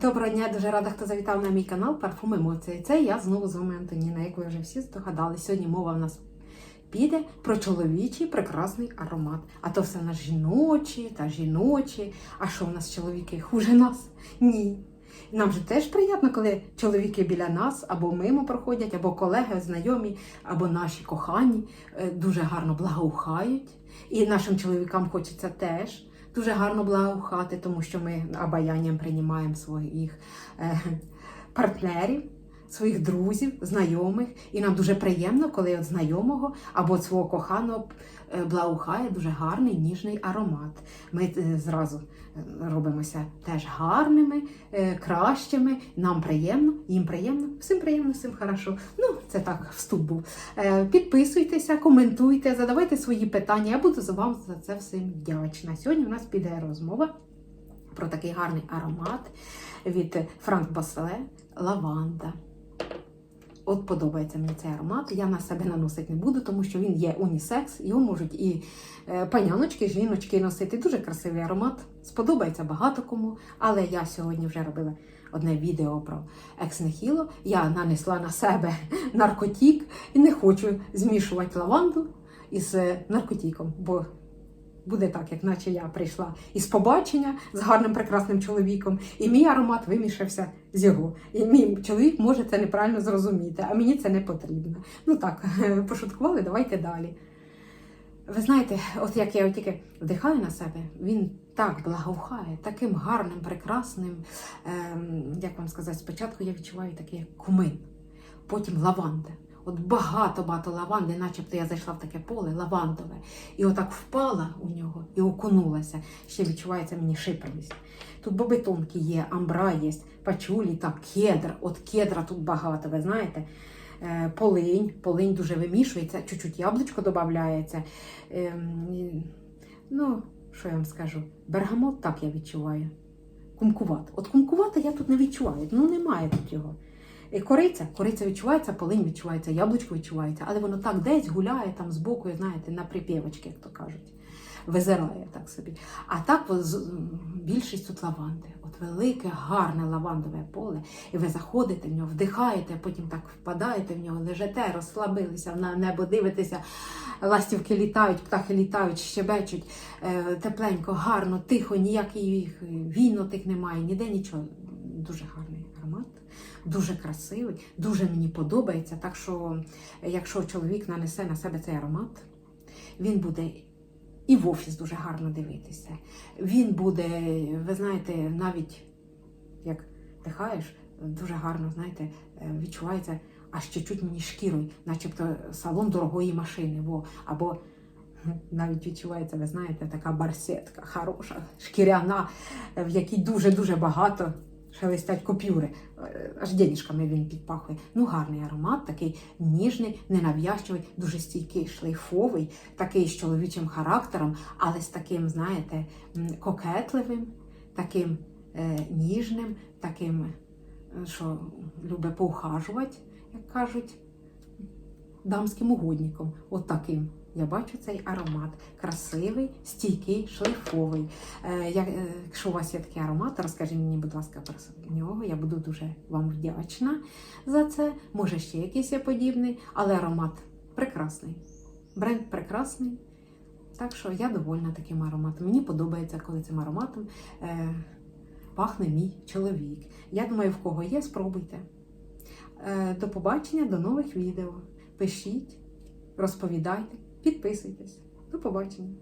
Доброго дня, дуже рада, хто завітав на мій канал Парфум Емоції. Це я знову з вами Антоніна, як ви вже всі здогадались. Сьогодні мова в нас піде про чоловічий прекрасний аромат. А то все в нас жіночі та жіночі. А що в нас чоловіки хуже нас? Ні. Нам же теж приємно, коли чоловіки біля нас або мимо проходять, або колеги, знайомі, або наші кохані е, дуже гарно благоухають. І нашим чоловікам хочеться теж дуже гарно благоухати, тому що ми обаянням приймаємо своїх е, партнерів, своїх друзів, знайомих. І нам дуже приємно, коли от знайомого або от свого коханого е, благоухає дуже гарний ніжний аромат. Ми е, зразу е, робимося теж гарними, кращими. Нам приємно, їм приємно, всім приємно, всім хорошо. Ну, це так вступ був. Підписуйтеся, коментуйте, задавайте свої питання. Я буду за вам за це всім вдячна. Сьогодні у нас піде розмова про такий гарний аромат від Франк Басле Лаванда. От подобається мені цей аромат. Я на себе наносити не буду, тому що він є унісекс, його можуть і е, паняночки, жіночки носити. Дуже красивий аромат. Сподобається багато кому. Але я сьогодні вже робила одне відео про екснехіло. Я нанесла на себе наркотик і не хочу змішувати лаванду із е, наркотиком, бо буде так, як наче я прийшла із побачення з гарним прекрасним чоловіком, і мій аромат вимішався з його. І мій чоловік може це неправильно зрозуміти, а мені це не потрібно. Ну так, пошуткували, давайте далі. Ви знаєте, от як я тільки вдихаю на себе, він так благоухає, таким гарним, прекрасним. Ем, як вам сказати, спочатку я відчуваю такий кумин, потім лаванда. От багато-багато лаванди, начебто я зайшла в таке поле лавандове, і отак впала у нього і окунулася. Ще відчувається мені шипрність. Тут боби тонкі є, амбра є, пачулі, так, кедр. От кедра тут багато, ви знаєте. Е, Полинь, полинь дуже вимішується, чуть-чуть яблучко додається. Ем, ну, що я вам скажу? Бергамот так я відчуваю. Кумкуват. От кумкувата я тут не відчуваю. Ну, немає тут його. Кориця, кориця відчувається, полинь відчувається, яблучко відчувається, але воно так десь гуляє там збоку, знаєте, на припівочки, як то кажуть. Визирає так собі. А так більшість тут лаванди. От велике, гарне лавандове поле, і ви заходите в нього, вдихаєте, потім так впадаєте в нього, лежите, розслабилися на небо, дивитеся, ластівки літають, птахи літають, щебечуть, е, тепленько, гарно, тихо, ніяких війнотих немає, ніде нічого. Дуже гарний аромат. Дуже красивий, дуже мені подобається. Так що, якщо чоловік нанесе на себе цей аромат, він буде і в офіс дуже гарно дивитися. Він буде, ви знаєте, навіть як дихаєш, дуже гарно, знаєте, е, відчувається аж чуть-чуть мені шкірою, начебто салон дорогої машини. Во, або навіть відчувається, ви знаєте, така барсетка хороша, шкіряна, в якій дуже-дуже багато шелестять купюри. Е, Аж денежками він підпахує. Ну, гарний аромат, такий ніжний, ненав'язчивий, дуже стійкий, шлейфовий, такий з чоловічим характером, але з таким, знаєте, кокетливим, таким е, ніжним, таким, е, що любить поухажувати, як кажуть, дамським угодником. От таким. Я бачу цей аромат. Красивий, стійкий, шлейфовий. Е, е, якщо у вас є такий аромат, розкажіть мені, будь ласка, про нього. Я буду дуже вам вдячна за це. Може, ще якийсь є подібний, але аромат прекрасний. Бренд прекрасний. Так що я довольна таким ароматом. Мені подобається, коли цим ароматом е, пахне мій чоловік. Я думаю, в кого є, спробуйте. Е, до побачення, до нових відео. Пишіть, розповідайте, підписуйтесь. До побачення.